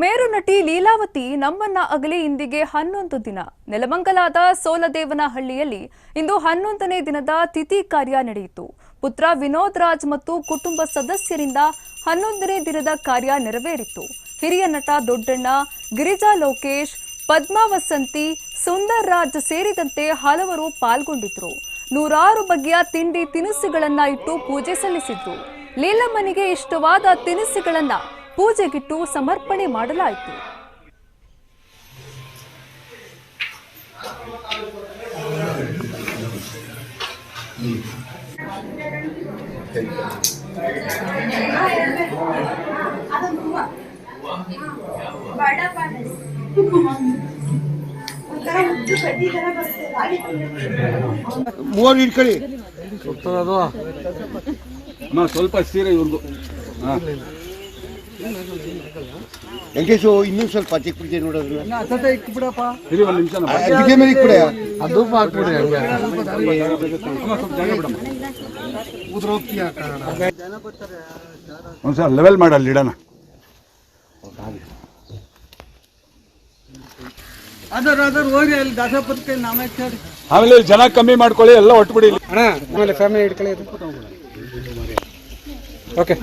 ಮೇರು ನಟಿ ಲೀಲಾವತಿ ನಮ್ಮನ್ನ ಅಗಲಿ ಇಂದಿಗೆ ಹನ್ನೊಂದು ದಿನ. ನೆಲಮಂಗಲಾದ ಸೋಲದೇವನಹಳ್ಳಿಯಲ್ಲಿ ಇಂದು ಹನ್ನೊಂದನೇ ದಿನದ ತಿಥಿ ಕಾರ್ಯ ನಡೆಯಿತು. ಪುತ್ರ ವಿನೋದ್ ರಾಜ್ ಮತ್ತು ಕುಟುಂಬ ಸದಸ್ಯರಿಂದ ಹನ್ನೊಂದನೇ ದಿನದ ಕಾರ್ಯ ನೆರವೇರಿತು. ಹಿರಿಯ ನಟ ದೊಡ್ಡಣ್ಣ, ಗಿರಿಜಾ ಲೋಕೇಶ್, ಪದ್ಮಾ ವಸಂತಿ, ಸುಂದರ್ ರಾಜ್ ಸೇರಿದಂತೆ ಹಲವರು ಪಾಲ್ಗೊಂಡಿದ್ರು. ನೂರಾರು ಬಗೆಯ ತಿಂಡಿ ತಿನಿಸುಗಳನ್ನ ಇಟ್ಟು ಪೂಜೆ ಸಲ್ಲಿಸಿದ್ರು. ಲೀಲಮ್ಮನಿಗೆ ಇಷ್ಟವಾದ ತಿನಿಸುಗಳನ್ನ ಪೂಜೆಗಿಟ್ಟು ಸಮರ್ಪಣೆ ಮಾಡಲಾಯಿತು. ಮೂವರು ಇಟ್ಕೊಳ್ಳಿ ಅಮ್ಮ ಸ್ವಲ್ಪ ಸೀರೆ ಇವ್ರದ್ದು. ಹಾಂ. ವೆಂಕಟೇಶು ಇನ್ನೂ ಸ್ವಲ್ಪ ಚಿಕ್ಕ ಪೂಜೆ ನೋಡೋದು ಇರಿ ಒಂದು ನಿಮಿಷ ಅಡಿಗೆ ಮೇಲೆ ಇಕ್ಬಿಡ. ಅದು ಹಾಕ್ಬಿಡಿ ಹಂಗೆ. ಒಂದು ಸಲ ಲೆವೆಲ್ ಮಾಡಿ ಅಲ್ಲಿ ಇಡೋಣ ಆಮೇಲೆ ಜನ ಕಮ್ಮಿ ಮಾಡ್ಕೊಳ್ಳಿ ಎಲ್ಲ ಒಟ್ಬಿಡಿ ಬಿಡಿ ಅಣ್ಣ ಆಮೇಲೆ ಫ್ಯಾಮಿಲಿ ಇಟ್ಕೊಳ್ಳಿ ಓಕೆ